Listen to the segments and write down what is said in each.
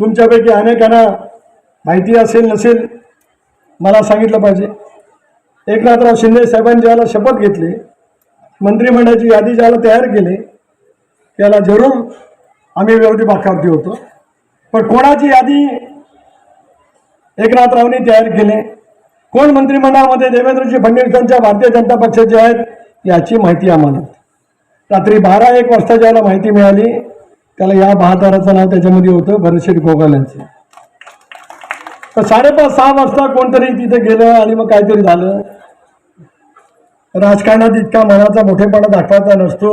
तुमच्यापैकी अनेकांना माहिती असेल नसेल मला सांगितलं पाहिजे. एकनाथराव शिंदे साहेबांनी ज्याला शपथ घेतली मंत्रिमंडळाची यादी ज्याला तयार केली त्याला जरूर आम्ही विरोधी पक्षावरती होतो पण कोणाची यादी एकनाथरावनी तयार केली? कोण मंत्रिमंडळामध्ये देवेंद्रजी फडणवीसांच्या भारतीय जनता पक्षाचे आहेत याची माहिती आम्हाला. रात्री बारा एक वाजता ज्याला माहिती मिळाली त्याला या बहादाराचं नाव त्याच्यामध्ये होतं भरतशेठ गोगाल यांचं. तर साडेपाच सहा वाजता कोणतरी तिथे गेलं आणि मग काहीतरी झालं. राजकारणात इतका मनाचा मोठेपणा दाखवायचा नसतो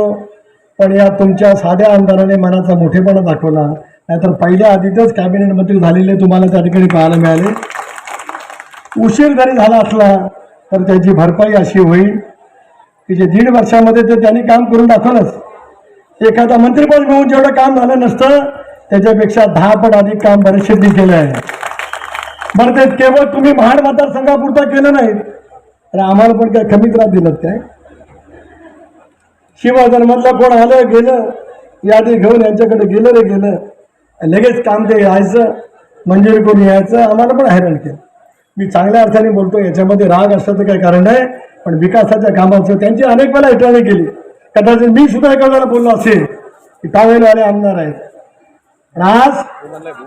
पण या तुमच्या साध्या आमदाराने मनाचा मोठेपणा दाखवला. नाहीतर पहिल्या आधीतच कॅबिनेट मंत्री झालेले तुम्हाला त्या ठिकाणी पाहायला मिळाले. उशीर जरी झाला असला तर त्याची भरपाई अशी होईल की जे दीड वर्षामध्ये ते त्यांनी काम करून दाखवलंच. एखादा मंत्रिपद मिळून जेवढं काम झालं नसतं त्याच्यापेक्षा दहा पट अधिक काम बरेचशे केलं आहे. बरं ते केवळ तुम्ही महाड मतदारसंघापुरतं केलं नाही तर आम्हाला पण काय कमी त्रास दिलं काय? शिवजन्मधलं कोण आलं गेलं यादी घेऊन यांच्याकडे गेलं रे गेलं लगेच काम ते यायचं मंजुरी कोणी यायचं आम्हाला पण हैराण केलं. मी चांगल्या अर्थाने बोलतो याच्यामध्ये राग असल्याचं काही कारण नाही पण विकासाच्या कामाचं त्यांची अनेक वेळा हेटाळणी केली. कदाचित मी सुद्धा एका बोललो असेल की टावेलवाले आमदार आहेत. पण आज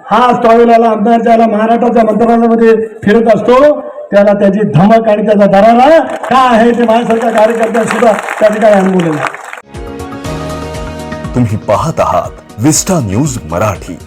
हा टॉवेलवाला आमदार ज्याला महाराष्ट्राच्या मंत्रालयामध्ये फिरत असतो त्याला त्याची धमक आणि त्याचा दरारा काय आहे ते माझ्यासारख्या कार्यकर्त्या सुद्धा त्या ठिकाणी अनुभवलेला तुम्ही पाहत आहात विस्टा न्यूज मराठी.